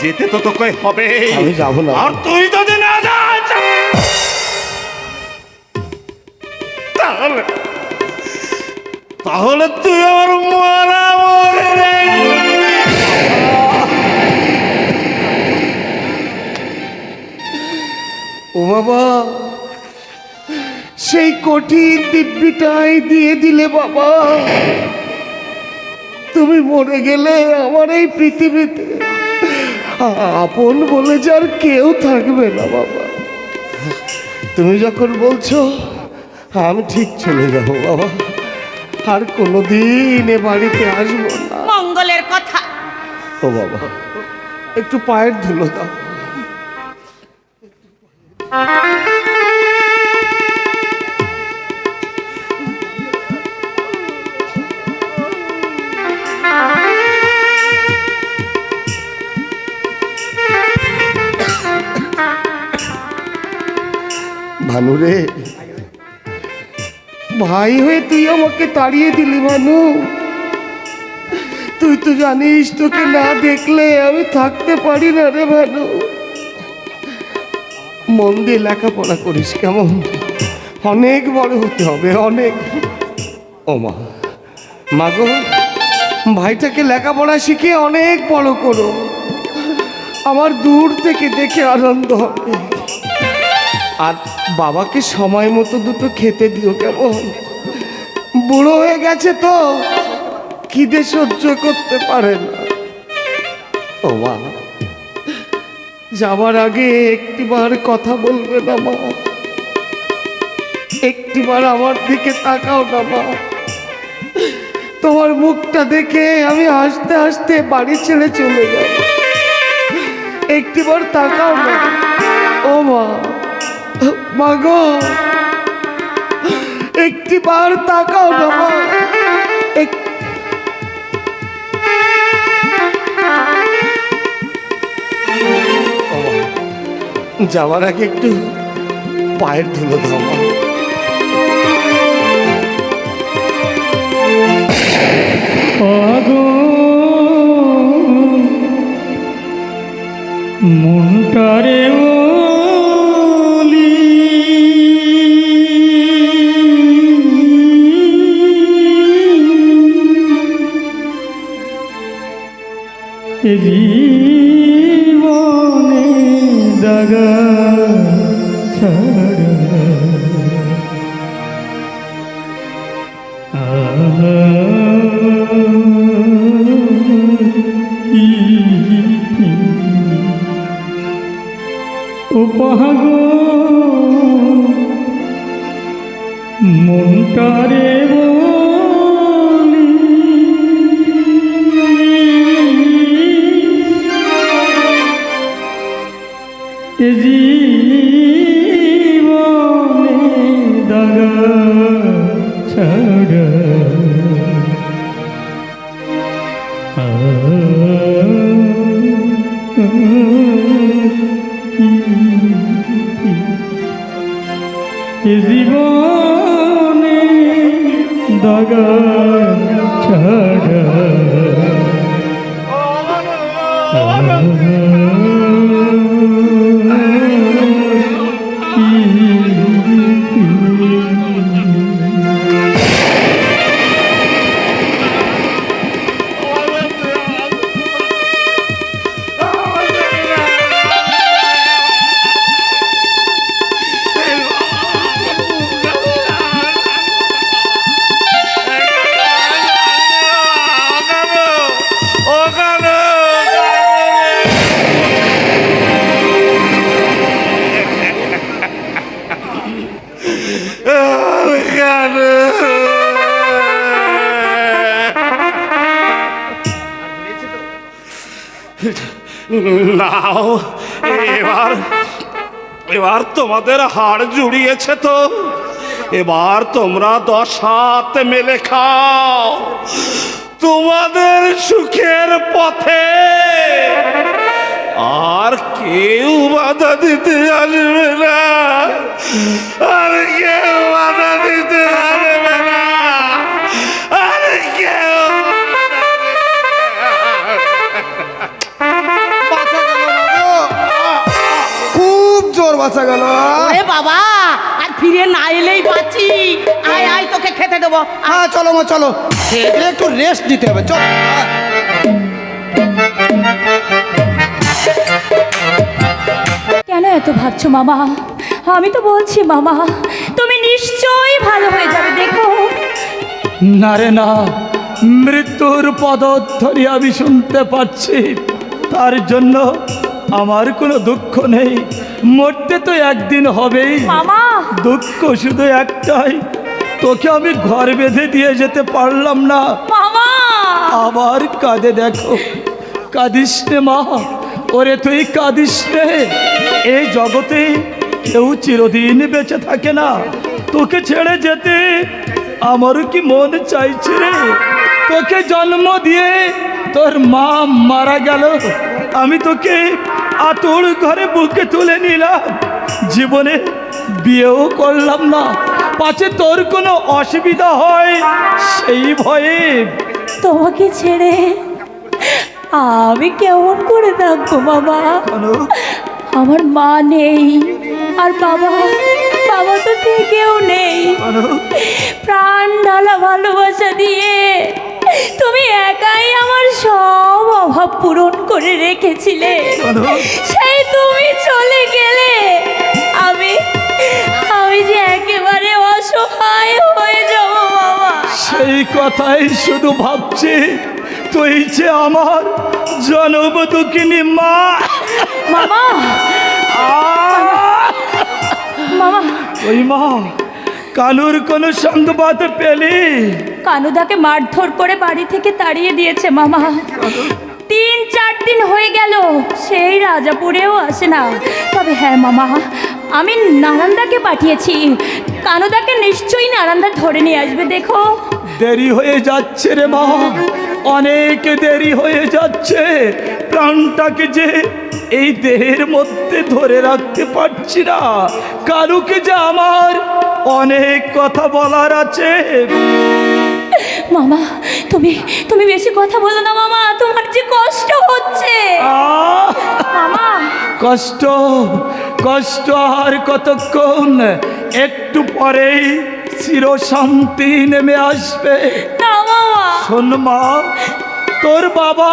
যেতে তো তোকে হবে আমি যাব না। আর তুই যদি না যাস তাহলে তাহলে তুই আমার মারা মরে ও বাবা সেই কঠিন দিব্যিটাই দিয়ে দিলে বাবা। তুমি মরে গেলে আমার এই পৃথিবীতে আপন বলে যার কেউ থাকবে না বাবা। তুমি যখন বলছো আমি ঠিক চলে যাব বাবা। আর কোনোদিন এ বাড়িতে আসব না। মঙ্গলের কথা। ও বাবা একটু পায়ের ধুলো দাও। ভানুরে ভাই হয়ে তুই আমাকে তাড়িয়ে দিলি ভানু। তুই তো জানিস তোকে না দেখলে আমি থাকতে পারি না রে ভানু। মন দিয়ে লেখাপড়া করিস কেমন? অনেক বড় হতে হবে, অনেক। ও মা মাগো ভাইটাকে লেখাপড়া শিখে অনেক বড় করো। আমার দূর থেকে দেখে আনন্দ হবে। আর বাবাকে সময় মতো দুটো খেতে দিও কেমন? বুড়ো হয়ে গেছে তো। খিদে সহ্য করতে পারে না। ও মা। যাবার আগে একটিবার কথা বলবে না মা। একটিবার আমার দিকে তাকাও না মা। তোমার মুখটা দেখে আমি হাসতে হাসতে বাড়ি ছেড়ে চলে যাব একটিবার তাকাও না। ও মা। মা গো। একটিবার তাকাও না যাওয়ার আগে একটু পায়ের ধুলো দাও মনটারে ওলি জীবনে দাগা ছাড়া। দাগা ছাড়া। নাও, এবার এবার তোমাদের হাড় জুড়িয়েছে তো। এবার তোমরা দশ হাত মেলে খাও। তোমাদের সুখের পথে আর কেউ বাধা দিতে আসবে না। আর কেউ বাধা দিতে আসবে না। আর কেউ আসবে না। বাঁচা গেল। বাবা আর ফিরে না এলেই বাঁচি। আয় আয় তোকে খেতে দেবো। হ্যাঁ চলো মা চলো। একটু রেস্ট দিতে হবে। চল। কেন এত ভাবছ মামা? আমি তো বলছি মামা তুমি নিশ্চয়ই ভালো হয়ে যাবে দেখো। না রে না মৃত্যুর পদধ্বনি আমি শুনতে পাচ্ছি। তার জন্য আমার কোনো দুঃখ নেই। মরতে তো একদিন হবেই। মামা! দুঃখ শুধু একটাই তোকে আমি ঘর বেঁধে দিয়ে যেতে পারলাম না। মামা! আবার কাঁদে দেখো। কাঁদিস মা। ওরে তুই কাঁদিস নে। এই জগতে কেউ চিরদিন বেঁচে থাকে না। তোকে ছেড়ে যেতে আমারও কি মন চাইছে রে? তোকে জন্ম দিয়ে তোর মা মারা গেল। আমি তোকে আতর ঘরে বুকে তুলে নিলাম। জীবনে বিয়েও করলাম না। পাছে তোর কোনো অসুবিধা হয় সেই ভয়ে তোমাকে ছেড়ে আমি কেমন করে থাকব বাবা? আমার মা নেই আর বাবা বাবা তো থেকেও নেই। প্রাণ ঢালা ভালোবাসা দিয়ে তুমি একাই আমার সব অভাব পূরণ করে রেখেছিলে। সেই তুমি চলে গেলে আমি আমি যে একেবারে অসহায় হয়ে যাব বাবা। সেই কথাই শুধু ভাবছি। তুই যে আমার জনম দুঃখিনী মা। মামা! মামা! ওই মা কানুর কোনো সংবাদ পেলি? কানুদাকে মারধর করে বাড়ি থেকে তাড়িয়ে দিয়েছে মামা। তিন চার দিন হয়ে গেল সেই রাজাপুরেও আসে না। তবে হ্যাঁ মামা আমি নারান্দাকে পাঠিয়েছি। কানুদাকে নিশ্চয়ই নারান্দা ধরে নিয়ে আসবে দেখো। দেরি হয়ে যাচ্ছে রে মা। অনেক দেরি হয়ে যাচ্ছে। প্রাণটাকে যে এই দেহের মধ্যে ধরে রাখতে পারছি না। কারুকে যে আমার অনেক কথা বলার আছে? মামা তুমি তুমি বেশি কথা বলো না মামা তোমার যে কষ্ট হচ্ছে! মামা। কষ্ট কষ্ট আর কতক্ষণ? একটু পরেই চিরশান্তি নেমে আসবে। না শোন মা তোর বাবা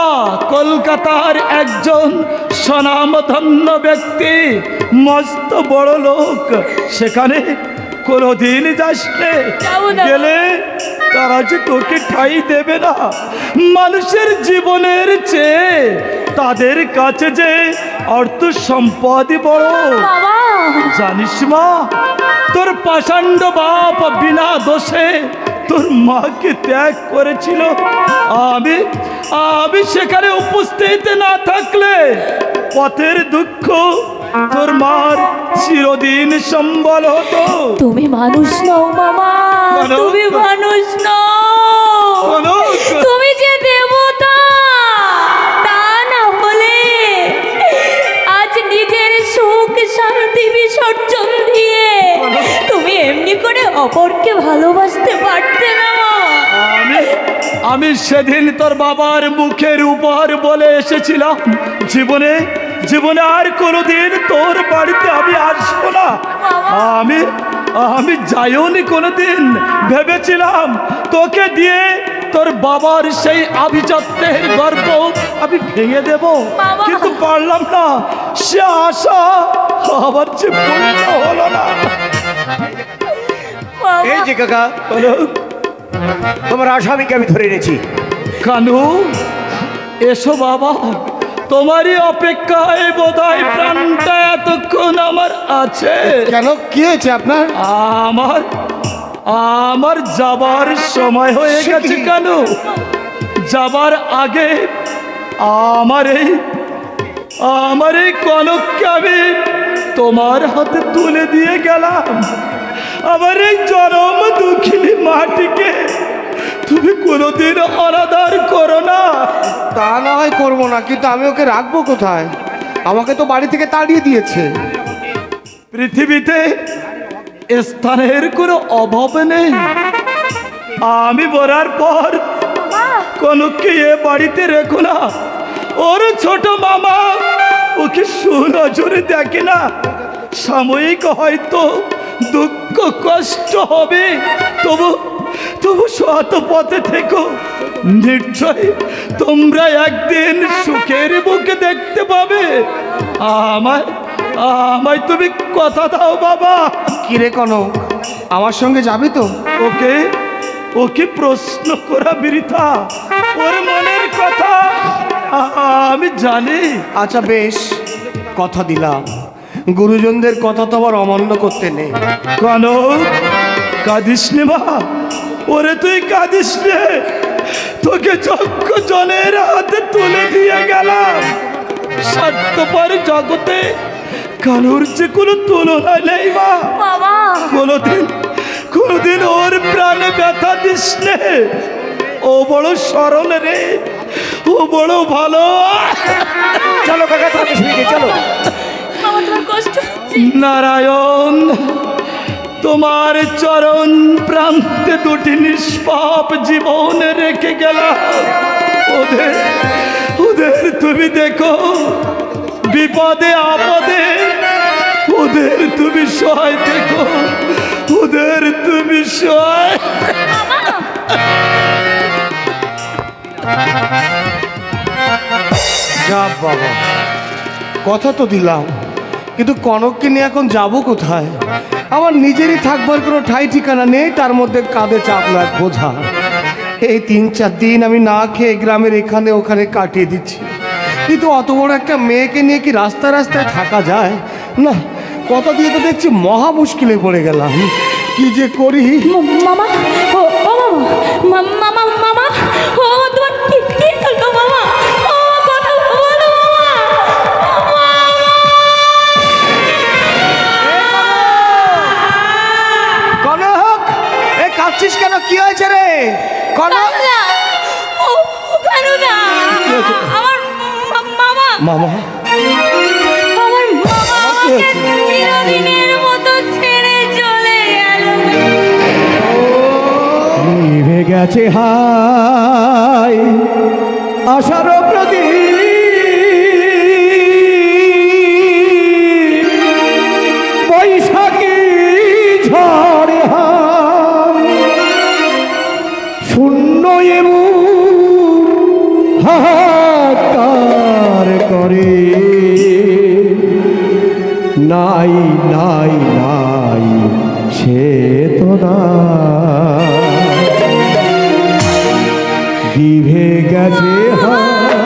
কলকাতার একজন স্বনামধন্য ব্যক্তি মস্ত বড় লোক। সেখানে কোনোদিন যাস নে। গেলে তারা যে তোকে ঠাই দেবে না। মানুষের জীবনের চেয়ে তাদের কাছে যে অর্থ সম্পদই বড়। জানিস মা তোর পাষাণ্ড বাপ বিনা দোষে তোর মাকে ত্যাগ করেছিল আমি আমি সেখানে উপস্থিত না থাকলে পথের দুঃখ তোর মার চিরদিন সম্বল হতো তুমি মানুষ নও মামা? তুমি মানুষ নও তুমি যে দেবতা তা না হলে আজ নিজের সুখ শান্তি বিসর্জন দিয়ে এমনি করে অপরকে ভালোবাসতে পারতে না আমি আমি সেদিন তোর বাবার মুখের উপর বলে এসেছিলাম। জীবনে জীবনে আর কোনোদিন তোর বাড়িতে আমি আসব না। আমি আমি যাইওনি কোনোদিন। ভেবেছিলাম তোকে দিয়ে তোর বাবার সেই আভিজাত্যের গর্ব আমি ভেঙে দেব। কিন্তু পারলাম না। সে আশা আবার যে পূর্ণ হলো না। এই যে কাকা হলো তোমার আসামিকে আমি ধরে এনেছি। কানু এসো বাবা। তোমারই অপেক্ষায় বোধহয় প্রাণটা এতক্ষণ আমার আছে। কেন? কি হয়েছে আপনার? আমার আমার যাবার সময় হয়ে গেছে? কেন। যাবার আগে আমার এই আমার এই কনককে আমি তোমার হাতে তুলে দিয়ে গেলাম। আমার এই জনম দুঃখিনী মাটিকে তুমি কোনোদিন অনাদার করো না। তা না হয় করব না কিন্তু আমি ওকে রাখব কোথায়? আমাকে তো বাড়ি থেকে তাড়িয়ে দিয়েছে। পৃথিবীতে স্থানের কোনো অভাব নেই। আমি বলার পর কনককে এ বাড়িতে রেখো না। ওর ছোট মামা ওকে সুনজরে দেখে না। সাময়িক হয়তো দুঃখ কষ্ট হবে। তবু তবু সৎ পথে থেকো। নিশ্চয় তোমরা একদিন সুখের বুকে দেখতে পাবে। আমায় আমায় তুমি কথা দাও বাবা। কিরে কনক আমার সঙ্গে যাবি তো? ওকে ওকে প্রশ্ন করা বৃথা। ওর মনের কথা আমি জানি। আচ্ছা বেশ কথা দিলাম। গুরুজনদের কথা তো আবার অমান্য করতে নেই। কনক কাঁদিস নে মা। ওরে তুই কাঁদিস নে। তোকে চক্ষ জলের হাতে তুলে দিয়ে গেলাম। স্বার্থপর জগতে কারোর যে কোনো তুলনা নেই মা। বাবা। কোনোদিন কোনোদিন ওর প্রাণে ব্যথা দিস নে। ও বড় সরল রে। ও বড় ভালো। চলো কাকা চলো। কষ্ট হচ্ছে। নারায়ণ তোমার চরণ প্রান্তে দুটি নিষ্পাপ জীবন রেখে গেলাম। ওদের ওদের তুমি দেখো বিপদে আপদে। ওদের তুমি সহায় দেখো ওদের তুমি সহায়। যা বাবা কথা তো দিলাম। কিন্তু কনককে নিয়ে এখন যাব কোথায়? আমার নিজেরই থাকবার কোনো ঠাই ঠিকানা নেই, তার মধ্যে কাঁধে চাপলো এক বোঝা। এই তিন চার দিন আমি না খেয়ে গ্রামের এখানে ওখানে কাটিয়ে দিচ্ছি। কিন্তু অত বড় একটা মেয়েকে নিয়ে কি রাস্তা রাস্তায় থাকা যায়? না, কথা দিয়ে তো দেখছি মহা মুশকিলে পড়ে গেলাম। কি যে করি? মামা মামা মামা মামা, ও, তোমার মামা? কাঁদছিস কেন? কি হয়েছে রে? কনক কানুদা ও ও কানুদা আমার মামা। মামা? আমার মামা চিরদিনের মতো ছেড়ে চলে গেল। নিভে গেছে হাই আশার দিভে গেছে হায়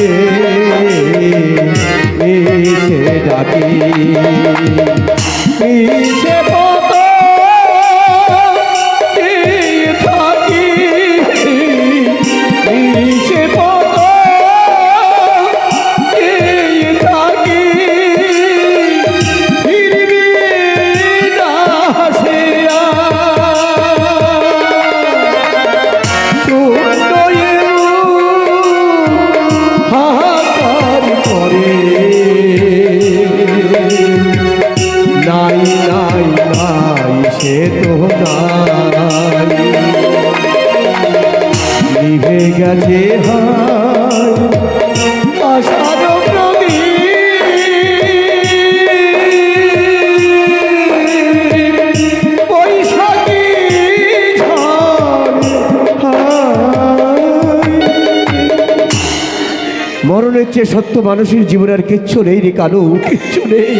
ভেবে মরণের চেয়ে সত্য মানুষের জীবনে আর কিচ্ছু নেই রে কানু, কিচ্ছু নেই।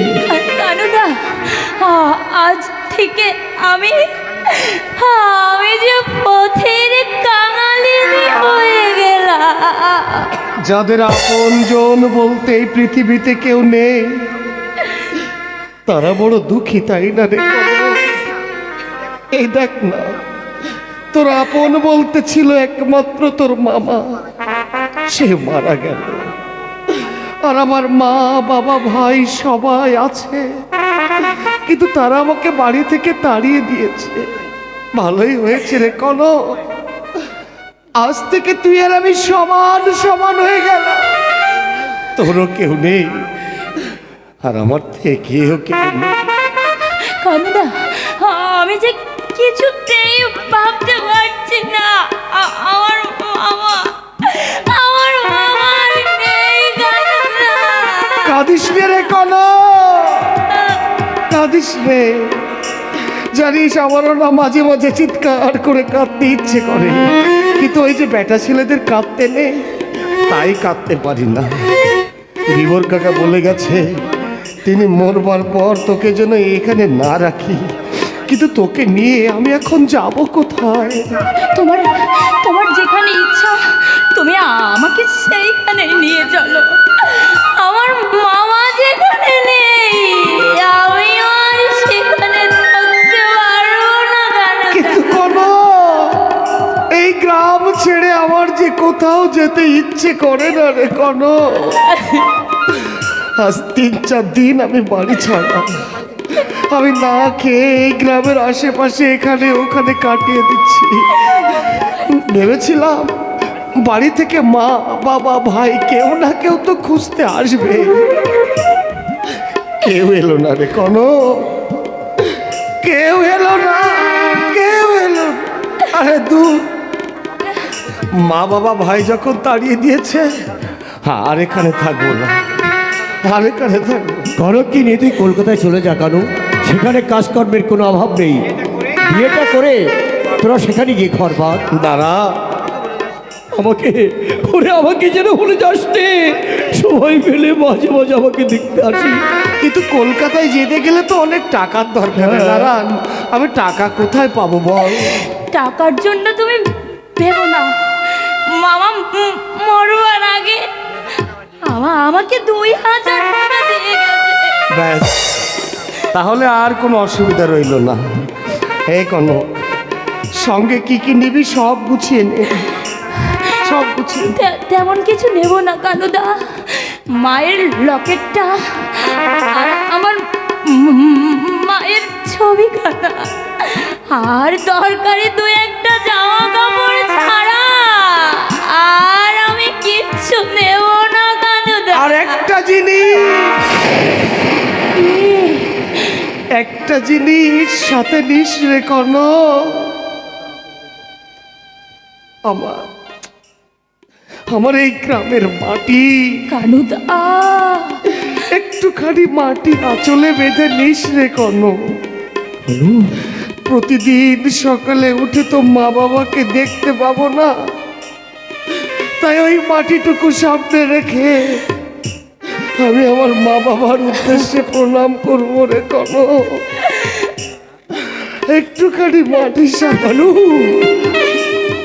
আজ থেকে আমি আমি যে পথের কাঙালি হয়ে যাদের আপনজন বলতে এই পৃথিবীতে কেউ নেই, তারা বড় দুঃখী, তাই না রে এই দেখ না, তোর আপন বলতে ছিল একমাত্র তোর মামা। সে মারা গেল। আর আমার মা, বাবা, ভাই সবাই আছে। কিন্তু তারা আমাকে বাড়ি থেকে তাড়িয়ে দিয়েছে। ভালোই হয়েছে রে কনক। আজ থেকে তুই আর আমি সমান সমান হয়ে গেল তোরও কেউ নেই আর আমার থেকেও কেউ নেই। কানুদা আমি যে কিছুতেই ভাবতে পারছি না। আমার আমার নেই কাঁদিস রে কন কাঁদিস নে। জানিস আমারও না মাঝে মাঝে চিৎকার করে কাঁদতে ইচ্ছে করে। কিন্তু ওই যে বেটা ছেলেদের কাঁদতে নেই। তাই কাঁদতে পারি না। বিবর কাকা বলে গেছে তিনি মরবার পর তোকে যেন এখানে না রাখি। কিন্তু তোকে নিয়ে আমি এখন যাব কোথায়? তোমার তোমার যেখানে ইচ্ছা তুমি আমাকে সেইখানে নিয়ে চলো। আমার মামা যেখানে নেই আমি গ্রাম ছেড়ে আমার যে কোথাও যেতে ইচ্ছে করে না রে কোনো। আজ তিন চার দিন আমি বাড়ি ছাড়া আমি না খেয়ে এই গ্রামের আশেপাশে এখানে ওখানে কাটিয়ে দিচ্ছি। ভেবেছিলাম বাড়ি থেকে মা, বাবা, ভাই কেউ না কেউ তো খুঁজতে আসবে। কেউ এলো না রে কোনো। কেউ এলো না, কেউ এলো। আরে দূর মা বাবা ভাই যখন তাড়িয়ে দিয়েছে হ্যাঁ আর এখানে থাকব না। আর এখানে থাকব কনককে নিয়ে তুই কলকাতায় চলে যা কানু। সেখানে কাজকর্মের কোনো অভাব নেই। বিয়েটা করে তোরা সেখানে গিয়ে ঘর পাত দাঁড়া। আমাকে ওরে আমাকে যেন ভুলে যাস নে। সবাই মিলে মাঝে মাঝে আমাকে দেখতে আসি কিন্তু কলকাতায় যেতে গেলে তো অনেক টাকার দরকার দাঁড়ান। আমি টাকা কোথায় পাবো বল? টাকার জন্য তুমি ভেবো না। মামা মরবার আগে আমা আমাকে দুই হাজার টাকা দিয়ে গেছে ব্যাস। তাহলে আর কোনো অসুবিধা রইল না। এই কনক সঙ্গে কি কি নিবি সব গুছিয়ে নে। সব গুছিয়ে তেমন কিছু নেব না কানুদা মায়ের লকেটটা আর আমার মায়ের ছবি খাতা আর দরকারি দু একটা জামা কাপড় ছাড়া আর আমি কিচ্ছু নেব না কানুদা। আর একটা জিনিস। একটা জিনিস সাথে নিস রে কর্ণ আমার আমার এই গ্রামের মাটি। কানুদা। একটুখানি মাটি আঁচলে বেঁধে নিস রে কর্ণ প্রতিদিন সকালে উঠে তো মা বাবাকে দেখতে পাবো না। তাই ওই মাটিটুকু সামনে রেখে আমি আমার মা বাবার উদ্দেশ্যে প্রণাম করব রে কন। একটুখানি মাটি সামানু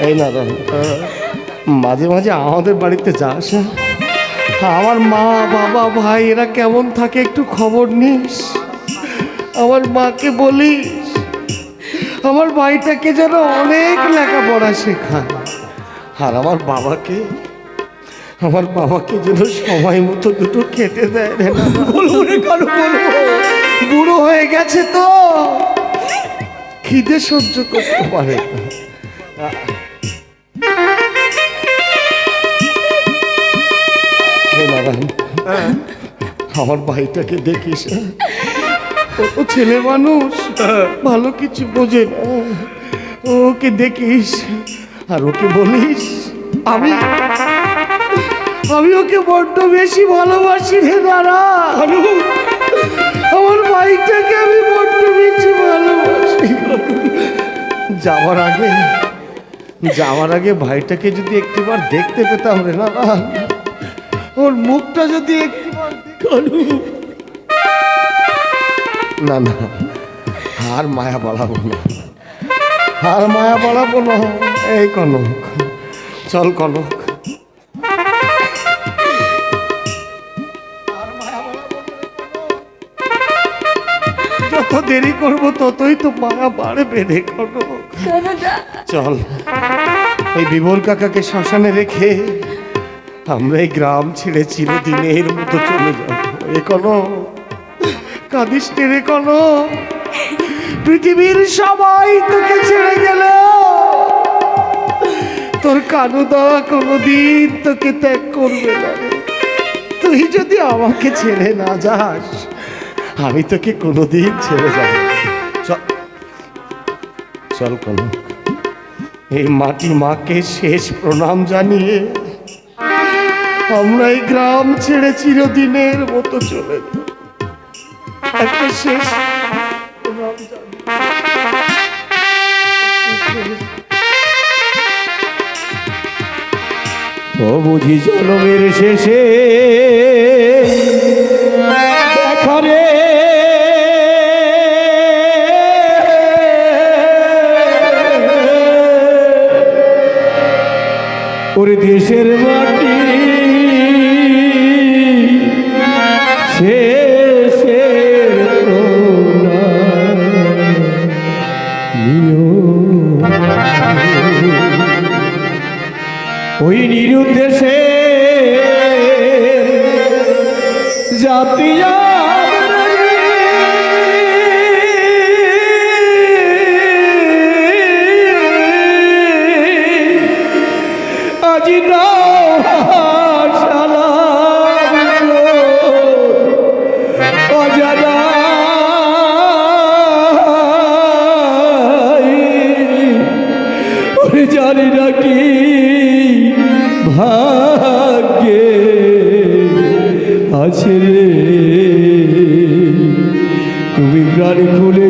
এই না। মাঝে মাঝে আমাদের বাড়িতে যাস হ্যাঁ? আমার মা, বাবা, ভাই, এরা কেমন থাকে একটু খবর নিস। আমার মাকে বলিস, আমার ভাইটাকে যেন অনেক লেখাপড়া শেখায়। আর আমার বাবাকে আমার বাবাকে যেন সময় মতো দুটো খেতে দেয় রে বাবা। বলব রে কানু বলব বুড়ো হয়ে গেছে তো খিদে সহ্য করতে পারে আমার ভাইটাকে দেখিস হ্যাঁ? ও ছেলে মানুষ ভালো কিছু বোঝে না ওকে দেখিস আর ওকে বলিস আমি আমি ওকে বড্ড বেশি ভালোবাসি রে দাঁড়া আমার ভাইটাকে আমি বড্ড বেশি ভালোবাসি। যাওয়ার আগে যাওয়ার আগে ভাইটাকে যদি একটিবার দেখতে পেতাম রে না ওর মুখটা যদি না না, আর মায়া বাড়াবো না। আর মায়া বাড়াবো না। এই কনক। চল কনক যত দেরি করব, ততই তো মায়া বাড়বে রে কনক। চল এই বিমল কাকাকে শ্মশানে রেখে আমরা এই গ্রাম ছেড়ে চিরদিনের মতো চলে যাব। এ কোনো কাঁদিস রে কোনো পৃথিবীর সবাই তোকে ছেড়ে গেল তোর কানুদা কোনোদিন তোকে ত্যাগ করবে না তুই যদি আমাকে ছেড়ে না যাস, আমি তোকে কোনোদিন ছেড়ে যাব চল চল এই মাটি মাকে শেষ প্রণাম জানিয়ে আমরা এই গ্রাম ছেড়ে চিরদিনের মতো চলে একটা শেষ ও বুঝি জন্মের শেষে দেখা রে ওরে দেশের মাটি জানি না কি ভাগ্যে আছে রে তুমি প্রাণ খুলে